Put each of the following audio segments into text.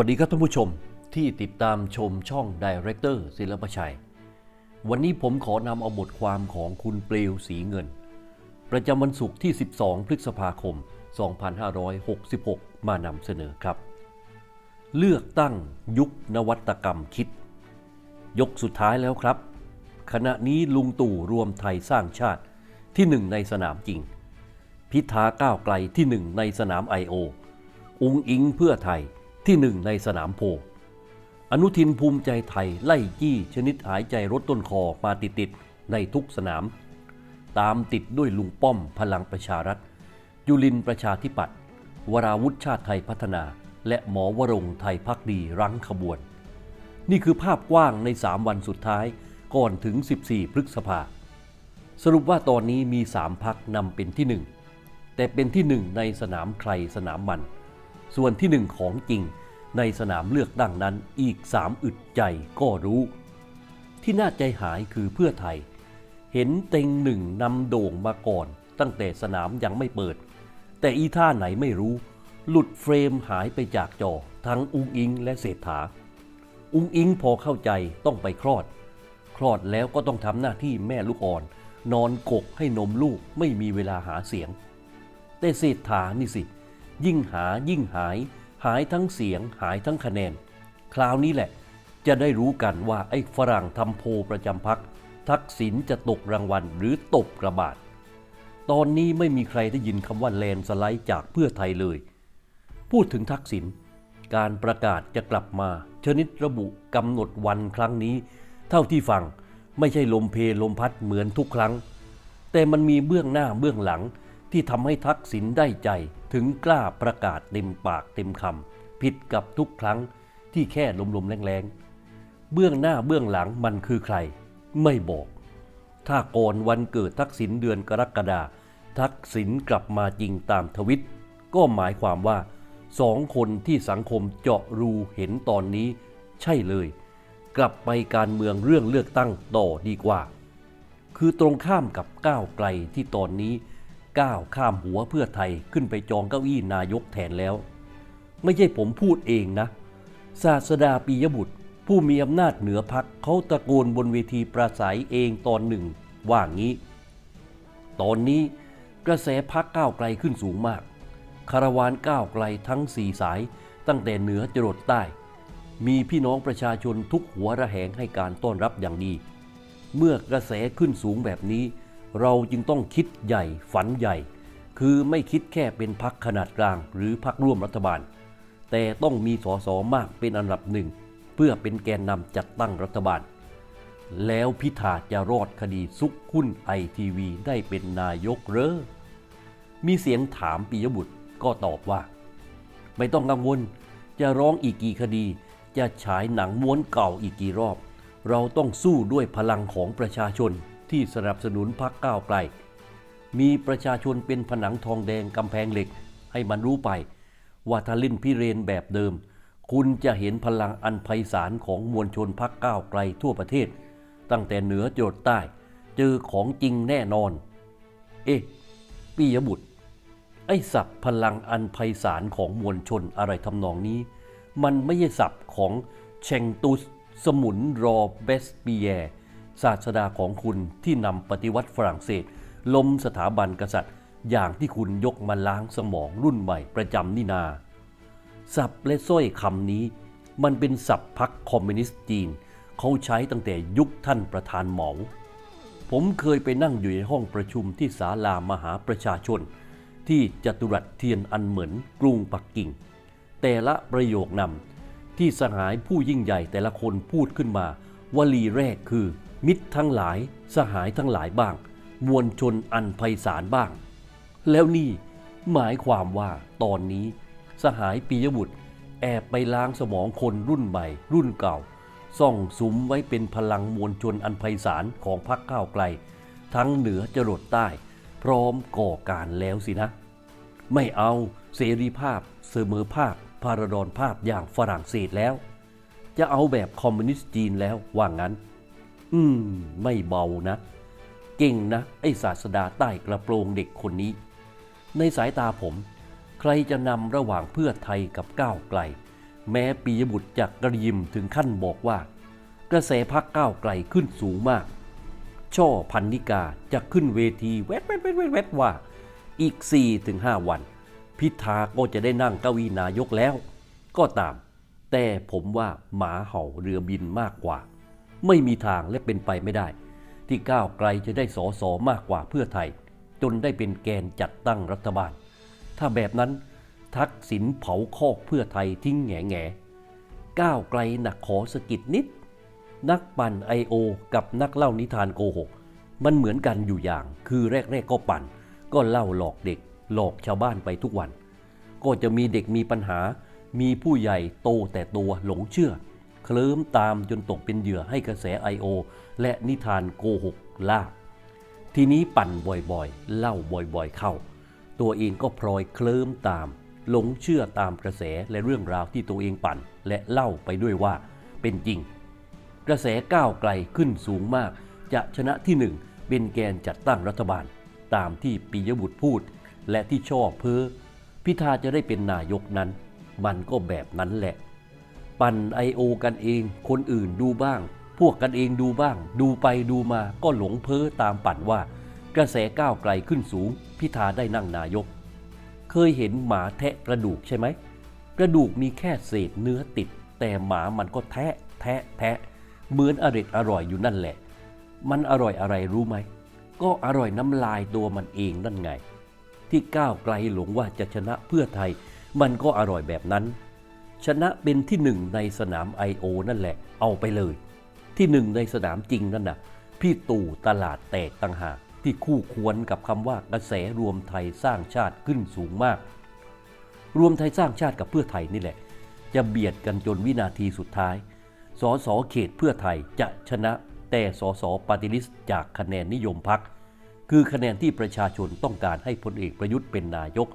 วัสดีครับท่านผู้ชมที่ติดตามชมช่อง Director ศิลปชัย วันนี้ผมขอนำเอาบทความของคุณเปลวสีเงิน ประจำวันศุกร์ที่ 12 พฤษภาคม 2566 มานำเสนอครับ เลือกตั้งยุคนวัตกรรมคิด ยกสุดท้ายแล้วครับ ขณะนี้ลุงตู่รวมไทยสร้างชาติที่หนึ่งในสนามจริง พิธาก้าวไกลที่หนึ่งในสนามไอโออุงอิงเพื่อไทย ที่หนึ่งในสนามโพ อนุทินภูมิใจไทยไล่จี้ชนิดหายใจรถต้นคอมาติดๆในทุกสนาม ตามติดด้วยลุงป้อมพลังประชารัฐจุลินประชาธิปัตย์วราวุธชาติไทยพัฒนา และหมอวรงไทยพักดีรั้งขบวน นี่คือภาพกว้างใน 3 วันสุดท้ายก่อนถึง 14 พฤษภา สรุปว่าตอนนี้มี 3 พักนำเป็นที่ 1 แต่เป็นที่ 1 ในสนามใครสนามมัน ส่วนที่ 1 ของจริง ในสนามเลือกตั้งนั้นอีก 3 อึดใจก็รู้ ที่น่าใจหายคือเพื่อไทย เห็นเต็งหนึ่งนำโด่งมาก่อน ตั้งแต่สนามยังไม่เปิด แต่อีท่าไหนไม่รู้ หลุดเฟรมหายไปจากจอ ทั้งอุงอิงและเศรษฐา อุงอิงพอเข้าใจต้องไปคลอด คลอดแล้วก็ต้องทำหน้าที่แม่ลูกอ่อน นอนกกให้นมลูกไม่มีเวลาหาเสียง แต่เศรษฐานี่สิ ยิ่งหายิ่งหาย หายทั้งเสียงหายทั้งคะแนน คราวนี้แหละ จะได้รู้กันว่าไอ้ฝรั่งทำโพประจำพัก ทักษิณจะตกรางวัลหรือตบกระบาด ตอนนี้ไม่มีใครได้ยินคำว่าแลนสไลด์จากเพื่อไทยเลย พูดถึงทักษิณการประกาศจะกลับมา ชนิดระบุกำหนดวันครั้งนี้ เท่าที่ฟังไม่ใช่ลมเพลลมพัดเหมือนทุกครั้ง แต่มันมีเบื้องหน้าเบื้องหลัง ที่ทำให้ทักษิณได้ใจถึงกล้าประกาศเต็มปากเต็มคำผิดกับทุกครั้งที่แค่ลมๆแรงๆ เบื้องหน้าเบื้องหลังมันคือใคร ไม่บอก ถ้าก่อนวันเกิดทักษิณเดือนกรกฎาทักษิณกลับมาจริงตามทวิต ก็หมายความว่าสองคนที่สังคมเจาะรูเห็นตอนนี้ ใช่เลย กลับไปการเมืองเรื่องเลือกตั้งต่อดีกว่า คือตรงข้ามกับก้าวไกลที่ตอนนี้ ก้าวข้ามหัวเพื่อไทยขึ้นไปจองเก้าอี้นายกแทนแล้ว ไม่ใช่ผมพูดเองนะ ศาสดาปียบุตร ผู้มีอำนาจเหนือพักเขาตะโกนบนเวทีปราศัยเองตอนหนึ่ง ว่างี้ ตอนนี้กระแสพักก้าวไกลขึ้นสูงมาก คาราวานก้าวไกลทั้งสี่สายตั้งแต่เหนือจรดใต้ มีพี่น้องประชาชนทุกหัวระแหงให้การต้อนรับอย่างดี เมื่อกระแสขึ้นสูงแบบนี้ เราจึงต้องคิดใหญ่ฝันใหญ่ คือไม่คิดแค่เป็นพักขนาดกลาง หรือพักร่วมรัฐบาล แต่ต้องมีสสมากเป็นอันดับหนึ่ง เพื่อเป็นแกนนำจัดตั้งรัฐบาล แล้วพิธาจะรอดคดีซุกหุ้นไอทีวีได้เป็นนายกเหรอมีเสียงถามปิยบุตรก็ตอบว่า ไม่ต้องกังวล จะร้องอีกกี่คดี จะฉายหนังม้วนเก่าอีกกี่รอบ เราต้องสู้ด้วยพลังของประชาชน ที่สนับสนุนพักก้าวไกล มีประชาชนเป็นผนังทองแดงกำแพงเหล็กให้มันรู้ไป ว่าถ้าเล่นพิเรนแบบเดิม คุณจะเห็นพลังอันไพศาลของมวลชนพักก้าวไกลทั่วประเทศ ตั้งแต่เหนือจดใต้ เจอของจริงแน่นอน เอ๊ะปียบุตร ไอ้ศัพท์พลังอันไพศาลของมวลชนอะไรทำนองนี้ มันไม่ใช่ศัพท์ของเชงตุสสมุนรอเบสปีแยร์ ศาสดาของคุณที่นำปฏิวัติฝรั่งเศส ล้มสถาบันกษัตริย์ อย่างที่คุณยกมาล้างสมองรุ่นใหม่ประจำนี่นาศัพท์และสร้อยคำนี้ มันเป็นศัพท์พรรคอมมิวนิสต์จีน เขาใช้ตั้งแต่ยุคท่านประธานเหมา ผมเคยไปนั่งอยู่ในห้องประชุมที่ศาลามหาประชาชน ที่จตุรัสเทียนอันเหมือนกรุงปักกิ่ง แต่ละประโยคนำที่สหายผู้ยิ่งใหญ่แต่ละคนพูดขึ้นมา วลีแรกคือ มิตรทั้งหลายสหายทั้งหลายบ้าง มวลชนอันไพศาลบ้าง แล้วนี่หมายความว่าตอนนี้ สหายปียบุตร แอบไปล้างสมองคนรุ่นใหม่ รุ่นเก่า ซ่องสุมไว้เป็นพลังมวลชนอันไพศาลของพรรคก้าวไกล ทั้งเหนือจรดใต้ พร้อมก่อการแล้วสินะ ไม่เอาเสรีภาพ เสมอภาคพาราดอนภาพอย่างฝรั่งเศสแล้ว จะเอาแบบคอมมิวนิสต์จีนแล้วว่างั้น อืม ไม่เบานะ เก่งนะ ไอ้ศาสดาใต้กระโปรงเด็กคนนี้ ในสายตาผม ใครจะนำระหว่างเพื่อไทยกับก้าวไกล แม้ปียบุตรจากกระยิมถึงขั้นบอกว่า กระแสพักก้าวไกลขึ้นสูงมาก ช่อพันนิกาจะขึ้นเวทีแวดแวดแวดแวดแวดว่า อีก 4-5 วัน พิธาก็จะได้นั่งเก้าอี้นายกแล้ว ก็ตาม แต่ผมว่าหมาเห่าเรือบินมากกว่า ไม่มีทางและเป็นไปไม่ได้ ที่ก้าวไกลจะได้สอสอมากกว่าเพื่อไทย จนได้เป็นแกนจัดตั้งรัฐบาล ถ้าแบบนั้นทักษิณเผาคอกเพื่อไทยทิ้งแง่แง่ก้าวไกลหนักขอสะกิดนิด นักปั่นไอโอกับนักเล่านิทานโกหก มันเหมือนกันอยู่อย่าง คือแรกๆก็ปั่น ก็เล่าหลอกเด็ก หลอกชาวบ้านไปทุกวัน ก็จะมีเด็กมีปัญหา มีผู้ใหญ่โตแต่ตัวหลงเชื่อ เคลิ้มตามจนตกเป็นเหยื่อให้กระแสไอโอและนิทานโกหกล่าทีนี้ปั่นบ่อยๆ เล่าบ่อยๆเข้า ตัวเองก็พลอยเคลิ้มตาม หลงเชื่อตามกระแสและเรื่องราวที่ตัวเองปั่น และเล่าไปด้วยว่าเป็นจริง กระแสก้าวไกลขึ้นสูงมาก จะชนะที่หนึ่งเป็นแกนจัดตั้งรัฐบาล ตามที่ปิยบุตรพูด และที่ชอบเพ้อพิธาจะได้เป็นนายกนั้น มันก็แบบนั้นแหละ ปั่นไอโอกันเอง คนอื่นดูบ้าง พวกกันเองดูบ้าง ดูไปดูมาก็หลงเพ้อตามปั่นว่า กระแสก้าวไกลขึ้นสูง พิธาได้นั่งนายก เคยเห็นหมาแทะกระดูกใช่ไหม กระดูกมีแค่เศษเนื้อติด แต่หมามันก็แทะ แทะ แทะ เหมือนอร่อยอร่อยอยู่นั่นแหละ มันอร่อยอะไรรู้ไหม ก็อร่อยน้ำลายตัวมันเองนั่นไง ที่ก้าวไกลหลงว่าจะชนะเพื่อไทย มันก็อร่อยแบบนั้น ชนะเป็นที่หนึ่งในสนาม I.O. นั่นแหละ เอาไปเลย ที่หนึ่งในสนามจริงนั่นน่ะพี่ตู่ตลาดแตกต่างหากที่คู่ควรกับคำว่ากระแสรวมไทยสร้างชาติขึ้นสูงมาก รวมไทยสร้างชาติกับเพื่อไทยนี่แหละ จะเบียดกันจนวินาทีสุดท้าย สสเขตเพื่อไทยจะชนะแต่สสปฏิริษจากคะแนนนิยมพัก คือคะแนนที่ประชาชนต้องการให้พลเอกประยุทธ์เป็นนายก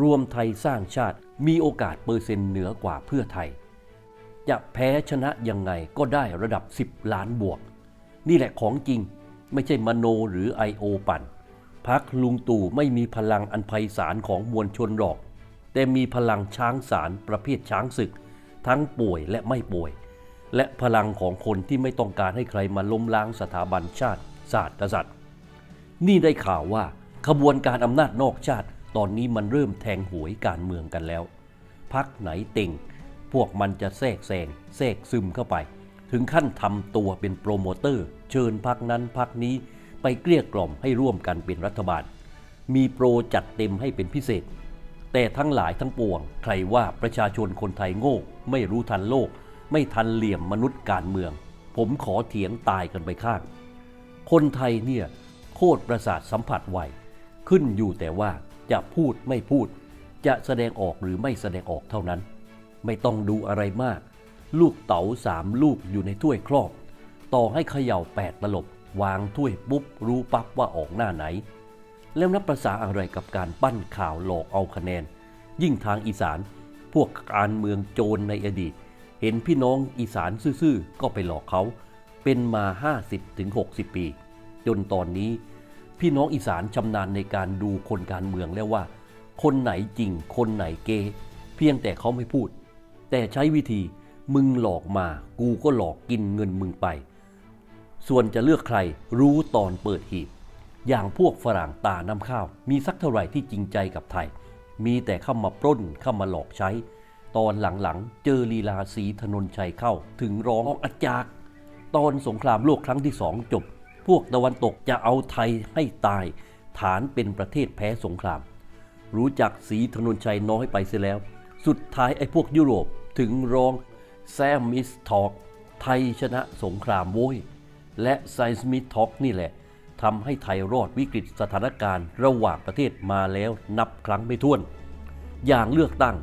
รวมไทยสร้างชาติมีโอกาสเปอร์เซ็นต์เหนือกว่าเพื่อไทย จะแพ้ชนะยังไงก็ได้ระดับ 10 ล้านบวก นี่แหละของจริงไม่ใช่มโนหรือ I.O. ปั่นพักลุงตู่ไม่มีพลังอันไพศาลของมวลชนหรอก แต่มีพลังช้างสารประเภทช้างศึก ทั้งป่วยและไม่ป่วย และพลังของคนที่ไม่ต้องการให้ใครมาล้มล้างสถาบันชาติศาสตร์กษัตริย์ นี่ได้ข่าวว่าขบวนการอำนาจนอกชาติ ตอนนี้มันเริ่มแทงหวยการเมืองกันแล้ว พักไหนเต็งพวกมันจะแทรกแซงแทรกซึมเข้าไป ถึงขั้นทำตัวเป็นโปรโมเตอร์ เชิญพักนั้นพักนี้ไปเกลี้ยกล่อมให้ร่วมกันเป็นรัฐบาล มีโปรจัดเต็มให้เป็นพิเศษ แต่ทั้งหลายทั้งปวง ใครว่าประชาชนคนไทยโง่ ไม่รู้ทันโลก ไม่ทันเหลี่ยมมนุษย์การเมือง ผมขอเถียงตายกันไปข้าง คนไทยเนี่ยโคตรประสาทสัมผัสไวขึ้นอยู่แต่ว่า จะพูดไม่พูด จะแสดงออกหรือไม่แสดงออกเท่านั้น ไม่ต้องดูอะไรมาก ลูกเต๋าสามลูกอยู่ในถ้วยครอบ ต่อให้เขย่าแปดตลบ วางถ้วยปุ๊บ รู้ปั๊บว่าออกหน้าไหน แล้วนับประษาอะไรกับการปั้นข่าวหลอกเอาคะแนน ยิ่งทางอีสาน พวกการเมืองโจรในอดีต เห็นพี่น้องอีสานซื่อๆก็ไปหลอกเขา เป็นมา 50-60 ปี จนตอนนี้ พี่น้องอีสานชำนาญในการดูคนการเมืองแล้วว่า คนไหนจริง คนไหนเก เพียงแต่เขาไม่พูด แต่ใช้วิธีมึงหลอกมา กูก็หลอกกินเงินมึงไป ส่วนจะเลือกใครรู้ตอนเปิดหีบ อย่างพวกฝรั่งตาน้ำข้าว มีสักเท่าไหร่ที่จริงใจกับไทย มีแต่เข้ามาปล้นเข้ามาหลอกใช้ ตอนหลังๆ เจอลีลาสีถนนชัยเข้า ถึงร้องอาจากตอนสงครามโลกครั้งที่สองจบ พวกตะวันตกจะเอาไทยให้ตาย ฐานเป็นประเทศแพ้สงคราม รู้จักสีถนนชัยน้อยไปเสียแล้ว สุดท้ายไอ้พวกยุโรปถึงร้องแซมมิสทอกไทยชนะสงครามโว้ย และไซส์มิททอกนี่แหละทำให้ไทยรอดวิกฤตสถานการณ์ระหว่างประเทศมาแล้วนับครั้งไม่ถ้วน อย่างเลือกตั้ง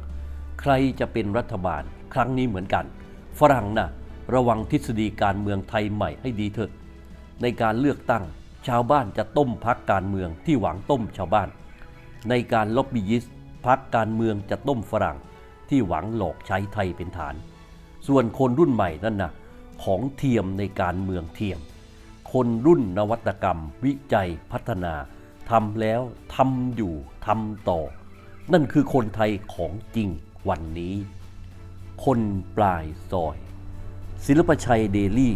ใครจะเป็นรัฐบาลครั้งนี้เหมือนกัน ฝรั่งนะระวังทฤษฎีการเมืองไทยใหม่ให้ดีเถอะ ในการเลือกตั้ง ชาวบ้านจะต้มพักการเมืองที่หวังต้มชาวบ้าน ในการล็อบบี้ยิสต์พักการเมืองจะต้มฝรั่ง ที่หวังหลอกใช้ไทยเป็นฐาน ส่วนคนรุ่นใหม่นั่นนะของเทียมในการเมืองเทียม คนรุ่นนวัตกรรม วิจัยพัฒนาทำแล้วทำอยู่ทำต่อ นั่นคือคนไทยของจริงวันนี้ คนปลายซอย ศิลปชัยเดลี่